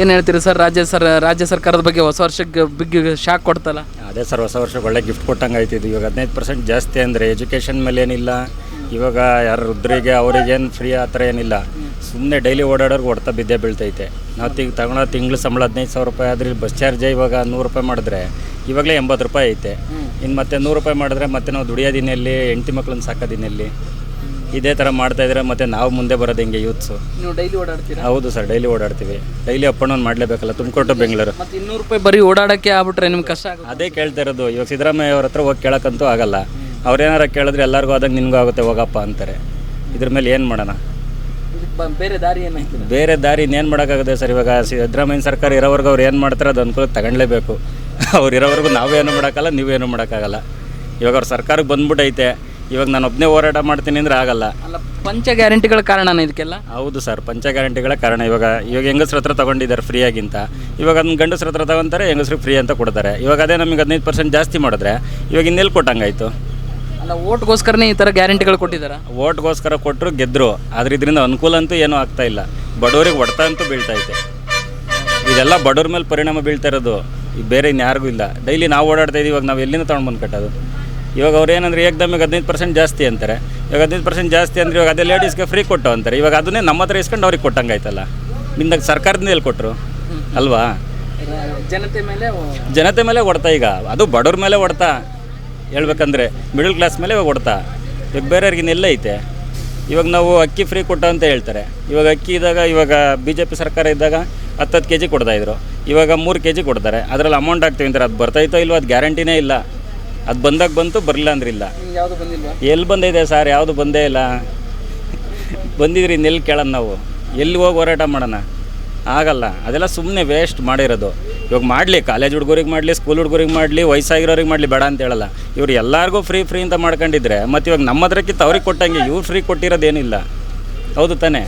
ಏನು ಹೇಳ್ತೀರಿ ಸರ್? ರಾಜ್ಯ ಸರ್ ರಾಜ್ಯ ಸರ್ಕಾರದ ಬಗ್ಗೆ ಹೊಸ ವರ್ಷಕ್ಕೆ ಬಿಗ್ ಶಾಕ್ ಕೊಡ್ತಲ್ಲ? ಅದೇ ಸರ್, ಹೊಸ ವರ್ಷಕ್ಕೆ ಒಳ್ಳೆ ಗಿಫ್ಟ್ ಕೊಟ್ಟಂಗೆ ಆಯ್ತಿದ್ದು ಇವಾಗ ಹದಿನೈದು ಪರ್ಸೆಂಟ್ ಜಾಸ್ತಿ ಅಂದರೆ ಎಜುಕೇಷನ್ ಮೇಲೆ ಏನಿಲ್ಲ. ಇವಾಗ ಯಾರು ವೃದ್ಧರಿಗೆ ಅವ್ರಿಗೇನು ಫ್ರೀ ಆ ಥರ ಏನಿಲ್ಲ. ಸುಮ್ಮನೆ ಡೈಲಿ ಓಡಾಡೋರ್ಗೆ ಹೊಡ್ತಾ ಬಿದ್ದೆ ಬೀಳ್ತೈತೆ. ನಾವು ತಿಂಗ್ ತಗೊಳೋ ತಿಂಗಳು ಸಂಬಳ ಹದಿನೈದು ಸಾವಿರ ರೂಪಾಯಿ ಆದರೆ ಬಸ್ ಚಾರ್ಜೇ ಇವಾಗ ನೂರು ರೂಪಾಯಿ ಮಾಡಿದ್ರೆ ಇವಾಗಲೇ ಎಂಬತ್ತು ರೂಪಾಯಿ ಐತೆ. ಇನ್ನು ಮತ್ತೆ ನೂರು ರೂಪಾಯಿ ಮಾಡಿದ್ರೆ ಮತ್ತೆ ನಾವು ದುಡಿಯೋದಿನಲ್ಲಿ ಹೆಂಡತಿ ಮಕ್ಳನ್ನ ಸಾಕೋದಿನಲ್ಲಿ ಇದೇ ಥರ ಮಾಡ್ತಾ ಇದ್ರೆ ಮತ್ತೆ ನಾವು ಮುಂದೆ ಬರೋದು ಹೆಂಗೆ ಯೂತ್ಸು ನೀವು ಡೈಲಿ ಓಡಾಡ್ತೀರಾ? ಹೌದು ಸರ್ ಡೈಲಿ ಓಡಾಡ್ತೀವಿ. ಡೈಲಿ ಅಪ್ ಡೌನ್ ಮಾಡಲೇಬೇಕಲ್ಲ ತುಮಕೂರು ಬೆಂಗಳೂರು. ಮತ್ತೆ ಇನ್ನೂರು ರೂಪಾಯಿ ಬರೀ ಓಡಾಡೋಕ್ಕೆ ಆಗ್ಬಿಟ್ರೆ ನಿಮ್ಗೆ ಕಷ್ಟ ಆಗುತ್ತೆ. ಅದೇ ಕೇಳ್ತಾ ಇರೋದು ಇವಾಗ ಸಿದ್ದರಾಮಯ್ಯ ಅವ್ರ ಹತ್ರ ಹೋಗಿ ಕೇಳೋಕ್ಕಂತೂ ಆಗಲ್ಲ. ಅವ್ರೇನಾರ ಕೇಳಿದ್ರೆ ಎಲ್ಲರಿಗೂ ಆದಂಗೆ ನಿನಗೂ ಆಗುತ್ತೆ ಹೋಗಪ್ಪ ಅಂತಾರೆ. ಇದ್ರ ಮೇಲೆ ಏನು ಮಾಡೋಣ? ಇದಕ್ಕೆ ಬ- ಬೇರೆ ದಾರಿ ಏನಾಯ್ತು ಬೇರೆ ದಾರಿ ಇನ್ನೇನು ಮಾಡೋಕ್ಕಾಗುತ್ತೆ ಸರ್ ಇವಾಗ ಸಿದ್ದರಾಮಯ್ಯ ಸರ್ಕಾರ ಇರೋವರೆಗೂ ಅವ್ರು ಏನು ಮಾಡ್ತಾರೆ ಅದು ಅನುಕೂಲ ತಗೊಳ್ಳೇಬೇಕು ಅವ್ರು ಇರೋವರೆಗೂ ನಾವೇನು ಮಾಡೋಕ್ಕಲ್ಲ ನೀವೇನು ಮಾಡೋಕ್ಕಾಗಲ್ಲ. ಇವಾಗ ಅವ್ರ ಸರ್ಕಾರಕ್ಕೆ ಬಂದ್ಬಿಟ್ಟೈತೆ ಇವಾಗ ನಾನು ಒಬ್ಬನೇ ಹೋರಾಟ ಮಾಡ್ತೀನಿ ಅಂದರೆ ಆಗಲ್ಲ. ಅಲ್ಲ ಪಂಚ ಗ್ಯಾರಂಟಿಗಳ ಕಾರಣನ ಇದಕ್ಕೆಲ್ಲ? ಹೌದು ಸರ್ ಪಂಚ ಗ್ಯಾರಂಟಿಗಳ ಕಾರಣ. ಇವಾಗ ಇವಾಗ ಹೆಂಗಸ್ರ ಹತ್ರ ತಗೊಂಡಿದ್ದಾರೆ ಫ್ರೀಯಾಗಿಂತ. ಇವಾಗ ಅದನ್ನ ಗಂಡಸ್ರ ಹತ್ರ ತಗೊಂತಾರೆ ಹೆಂಗಸ್ರಿಗೆ ಫ್ರೀ ಅಂತ ಕೊಡ್ತಾರೆ. ಇವಾಗ ಅದೇ ನಮಗೆ ಹದಿನೈದು ಪರ್ಸೆಂಟ್ ಜಾಸ್ತಿ ಮಾಡಿದ್ರೆ ಇವಾಗ ಇನ್ನೆಲ್ಲಿ ಕೊಟ್ಟಂಗಾಯ್ತು? ಅಲ್ಲ ಓಟ್ಗೋಸ್ಕರನೇ ಈ ಥರ ಗ್ಯಾರಂಟಿಗಳು ಕೊಟ್ಟಿದ್ದಾರೆ ಓಟ್ಗೋಸ್ಕರ ಕೊಟ್ಟರು ಗೆದ್ದರು ಆದ್ರೆ ಇದರಿಂದ ಅನುಕೂಲ ಅಂತೂ ಏನೂ ಆಗ್ತಾ ಇಲ್ಲ. ಬಡವರಿಗೆ ಹೊಡೆತ ಅಂತೂ ಬೀಳ್ತಾ ಐತೆ ಇದೆಲ್ಲ ಬಡವ್ರ ಮೇಲೆ ಪರಿಣಾಮ ಬೀಳ್ತಾ ಇರೋದು. ಬೇರೆ ಇನ್ಯಾರಿಗೂ ಇಲ್ಲ. ಡೈಲಿ ನಾವು ಓಡಾಡ್ತಾ ಇದ್ದೀವಿ ಇವಾಗ ನಾವು ಎಲ್ಲಿಂದ ತೊಗೊಂಡು ಬಂದು ಕಟ್ಟೋದು ಇವಾಗ ಅವ್ರು ಏನಂದ್ರೆ ಏಕದಮ್ಮಿಗೆ ಹದಿನೈದು ಪರ್ಸೆಂಟ್ ಜಾಸ್ತಿ ಅಂತಾರೆ. ಇವಾಗ ಹದಿನೈದು ಪರ್ಸೆಂಟ್ ಜಾಸ್ತಿ ಅಂದ್ರೆ ಇವಾಗ ಅದೇ ಲೇಡೀಸ್ಗೆ ಫ್ರೀ ಕೊಟ್ಟು ಅಂತಾರೆ. ಇವಾಗ ಅದನ್ನೇ ನಮ್ಮ ಹತ್ರ ಇಸ್ಕೊಂಡು ಅವ್ರಿಗೆ ಕೊಟ್ಟಂಗಾಯ್ತಲ್ಲ? ನಿಂದಾಗ ಸರ್ಕಾರದಿಂದ ಎಲ್ಲಿ ಕೊಟ್ಟರು ಅಲ್ವಾ? ಜನತೆ ಮೇಲೆ ಜನತೆ ಮೇಲೆ ಹೊಡ್ತಾ ಈಗ. ಅದು ಬಡವ್ರ ಮೇಲೆ ಹೊಡ್ತಾ ಹೇಳ್ಬೇಕಂದ್ರೆ ಮಿಡಲ್ ಕ್ಲಾಸ್ ಮೇಲೆ ಇವಾಗ ಹೊಡ್ತಾ ಇವಾಗ ಬೇರೆಯವ್ರಿಗೆ ಇನ್ನೆಲ್ಲ ಐತೆ. ಇವಾಗ ನಾವು ಅಕ್ಕಿ ಫ್ರೀ ಕೊಟ್ಟ ಅಂತ ಹೇಳ್ತಾರೆ. ಇವಾಗ ಅಕ್ಕಿ ಇದ್ದಾಗ ಇವಾಗ ಬಿ ಜೆ ಪಿ ಸರ್ಕಾರ ಇದ್ದಾಗ ಹತ್ತತ್ತು ಕೆ ಜಿ ಕೊಡ್ತಾಯಿದ್ರು ಇವಾಗ ಮೂರು ಕೆ ಜಿ ಕೊಡ್ತಾರೆ. ಅದರಲ್ಲಿ ಅಮೌಂಟ್ ಹಾಕ್ತೀವಿ ಅಂತಾರೆ. ಅದು ಬರ್ತಾಯಿತೋ ಇಲ್ವೋ ಅದು ಗ್ಯಾರಂಟಿನೇ ಇಲ್ಲ. ಅದು ಬಂದಾಗ ಬಂತು ಬರಲಿಲ್ಲ ಅಂದ್ರಿಲ್ಲ ಯಾವುದು ಬಂದಿಲ್ಲ ಎಲ್ಲಿ ಬಂದಿದೆ ಸರ್? ಯಾವುದು ಬಂದೇ ಇಲ್ಲ. ಬಂದಿದ್ರಿ ಇನ್ನೆಲ್ಲಿ ಕೇಳೋಣ ನಾವು. ಎಲ್ಲಿ ಹೋಗಿ ಹೋರಾಟ ಮಾಡೋಣ? ಆಗಲ್ಲ. ಅದೆಲ್ಲ ಸುಮ್ಮನೆ ವೇಸ್ಟ್ ಮಾಡಿರೋದು. ಇವಾಗ ಮಾಡಲಿ ಕಾಲೇಜ್ ಹುಡುಗರಿಗೆ ಮಾಡಲಿ ಸ್ಕೂಲ್ ಹುಡುಗರಿಗೆ ಮಾಡಲಿ ವಯಸ್ಸಾಗಿರೋರಿಗೆ ಮಾಡಲಿ ಬೇಡ ಅಂತ ಹೇಳಲ್ಲ. ಇವ್ರು ಎಲ್ಲರಿಗೂ ಫ್ರೀ ಫ್ರೀ ಅಂತ ಮಾಡ್ಕೊಂಡಿದ್ರೆ ಮತ್ತು ಇವಾಗ ನಮ್ಮ ಹತ್ರಕ್ಕಿಂತ ಅವ್ರಿಗೆ ಕೊಟ್ಟಂಗೆ ಇವ್ರು ಫ್ರೀ ಕೊಟ್ಟಿರೋದೇನಿಲ್ಲ. ಹೌದು ತಾನೇ?